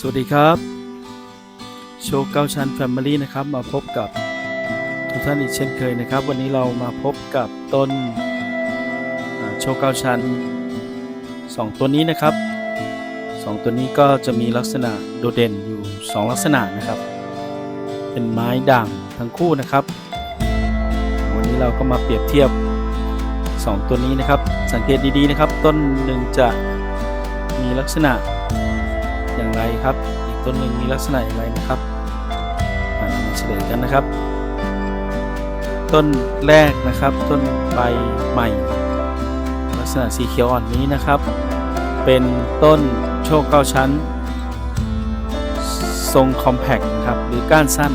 สวัสดีครับ โชว์เก้าชั้น Family นะครับ มาพบกับทุกท่านอีกเช่นเคยนะครับ วันนี้เรามาพบกับต้นโชว์เก้าชั้น 2 ตัวนี้นะครับ 2 ตัวนี้ก็จะมีลักษณะโดดเด่นอยู่ 2 ลักษณะนะครับ เป็นไม้ด่างทั้งคู่นะครับ วันนี้เราก็มาเปรียบเทียบ 2 ตัวนี้นะครับ สังเกตดีๆนะครับ ต้นหนึ่งจะมีลักษณะ อย่างไรครับ อีกต้นหนึ่งมีลักษณะอย่างไรนะครับมาเฉลยกันนะครับ ต้นแรกนะครับ ต้นใบใหม่ ลักษณะสีเขียวอ่อนนี้นะครับ เป็นต้นโชคเก้าชั้น ทรงคอมแพคนะครับหรือก้านสั้น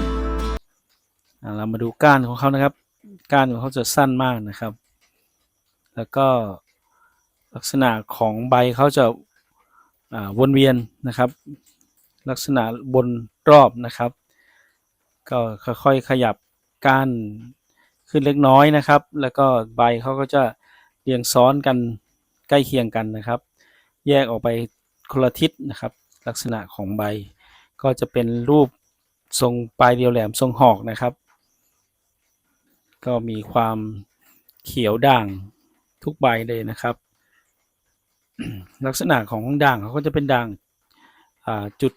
เรามาดูก้านของเขานะครับ ก้านของเขาจะสั้นมากนะครับ แล้วก็ลักษณะของใบเขาจะ วนเวียนนะครับ ลักษณะบนรอบนะครับ ก็ค่อยๆขยับก้านขึ้นเล็กน้อยนะครับ แล้วก็ใบเขาก็จะเรียงซ้อนกันใกล้เคียงกันนะครับ แยกออกไปคนละทิศนะครับ ลักษณะของใบ ก็จะเป็นรูปทรงปลายเรียวแหลมทรงหอกนะครับ ก็มีความเขียวด่างทุกใบเลยนะครับ ลักษณะของด่างเขาก็จะเป็นด่างจุด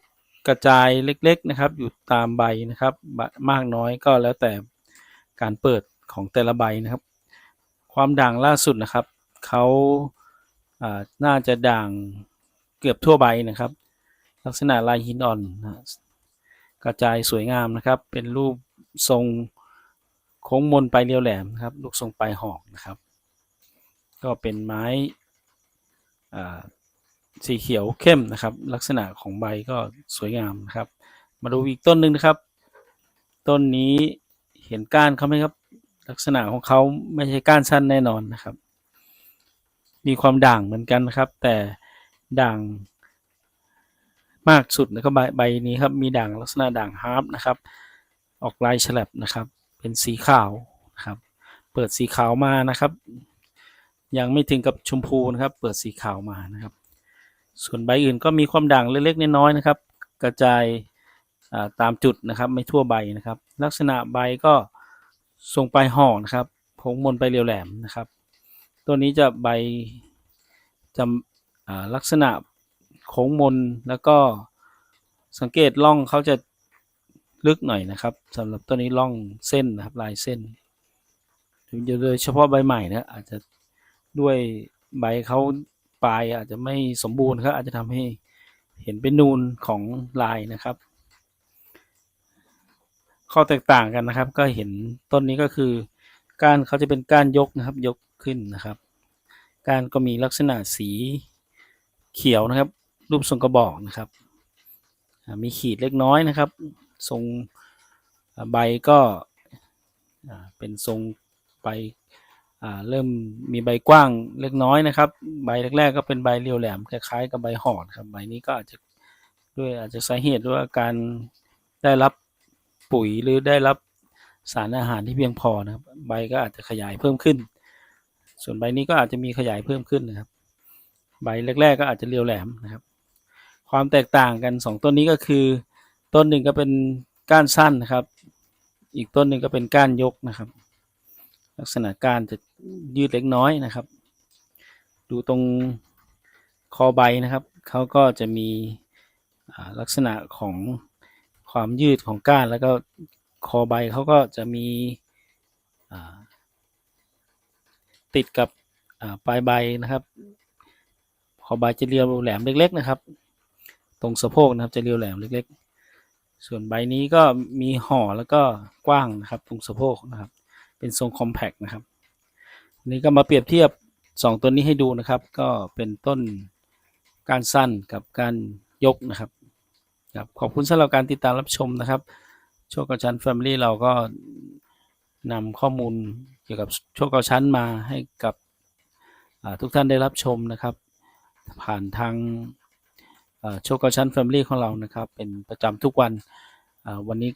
กระจายเล็ก ๆ นะครับ อยู่ตามใบนะครับ มากน้อยก็แล้วแต่การเปิดของแต่ละใบนะครับ ความด่างล่าสุดนะครับเขาอาน่าจะด่างเกือบทั่วใบนะครับ ลักษณะลายหินอ่อนนะกระจายสวยงามนะครับ เป็นรูปทรงโค้งมนปลายเรียวแหลมนะครับ ลูกทรงปลายหอกนะครับ ก็เป็นไม้ สีเขียวเข้มนะครับ ลักษณะของใบก็สวยงามนะครับ มาดูอีกต้นหนึ่งนะครับ ต้นนี้เห็นก้านเขาไหมครับ ลักษณะของเขาไม่ใช่ก้านสั้นแน่นอนนะครับ มีความด่างเหมือนกันนะครับ แต่ด่างมากสุดนะครับใบใบนี้ครับมีด่างลักษณะด่างฮาร์ปนะครับ ออกลายฉลับนะครับ เป็นสีขาวนะครับ เปิดสีขาวมานะครับ ยังไม่ถึงกับชมพูนะครับ เปิดสีขาวมานะครับ ส่วนใบอื่นก็มีความด่างเล็กๆน้อยๆนะครับ กระจายตามจุดนะครับ ไม่ทั่วใบนะครับ ลักษณะใบก็ทรงปลายห่อนะครับโค้งมนไปเรียวแหลมนะครับ ตัวนี้จะใบจะลักษณะโค้งมนแล้วก็สังเกตร่องเขาจะลึกหน่อยนะครับสำหรับตัวนี้ร่องเส้นนะครับลายเส้นโดยเฉพาะใบใหม่นะอาจจะ ด้วยใบเขาปลายอาจจะไม่สมบูรณ์ครับอาจจะทำให้เห็นเป็นนูนของลายนะครับ ข้อแตกต่างกันนะครับ ก็เห็นต้นนี้ก็คือก้านเขาจะเป็นก้านยกนะครับ ยกขึ้นนะครับก้านก็มีลักษณะสีเขียวนะครับ รูปทรงกระบอกนะครับมีขีดเล็กน้อยนะครับ ทรงใบก็เป็นทรงใบ เริ่มมีใบกว้างเล็กน้อยนะครับ ใบแรกๆก็เป็นใบเรียวแหลมคล้ายๆกับใบหอดครับใบนี้ก็อาจจะด้วยอาจจะสาเหตุด้วยการได้รับปุ๋ยหรือได้รับสารอาหารที่เพียงพอนะครับ ใบก็อาจจะขยายเพิ่มขึ้น ส่วนใบนี้ก็อาจจะมีขยายเพิ่มขึ้นนะครับ ใบแรก ๆ ก็อาจจะเรียวแหลมนะครับ ความแตกต่างกันสองต้นนี้ก็คือ ต้นหนึ่งก็เป็นก้านสั้นนะครับ อีกต้นหนึ่งก็เป็นก้านยกนะครับ ลักษณะการจะยืดเล็กน้อยนะครับ ดูตรงคอใบนะครับเขาก็จะมีลักษณะของความยืดของก้าน แล้วก็คอใบเขาก็จะมีติดกับปลายใบนะครับ คอใบจะเรียวแหลมเล็ก ๆ นะครับ ตรงสะโพกนะครับจะเรียวแหลมเล็ก ๆ ส่วนใบนี้ก็มีห่อแล้วก็กว้างนะครับ ตรงสะโพกนะครับ เป็นทรงคอมแพ t นะครับนนี้ก็มาเปรียบเทียบ 2 ตัวนี้ให้ดูนะครับ ก็เป็นต้นการสั้นกับการยกนะครับครับขอบคุณสำหรับการติดตามรับชมนะครับ โชคกระชั้น Family เราก็นำข้อมูลเกี่ยวกับโชคกระชั้นมาให้กับทุกท่านได้รับชมนะครับ ผ่านทางโชคกระชั้น Family ของเรานะครับ เป็นประจำทุกวันวันนี้ก็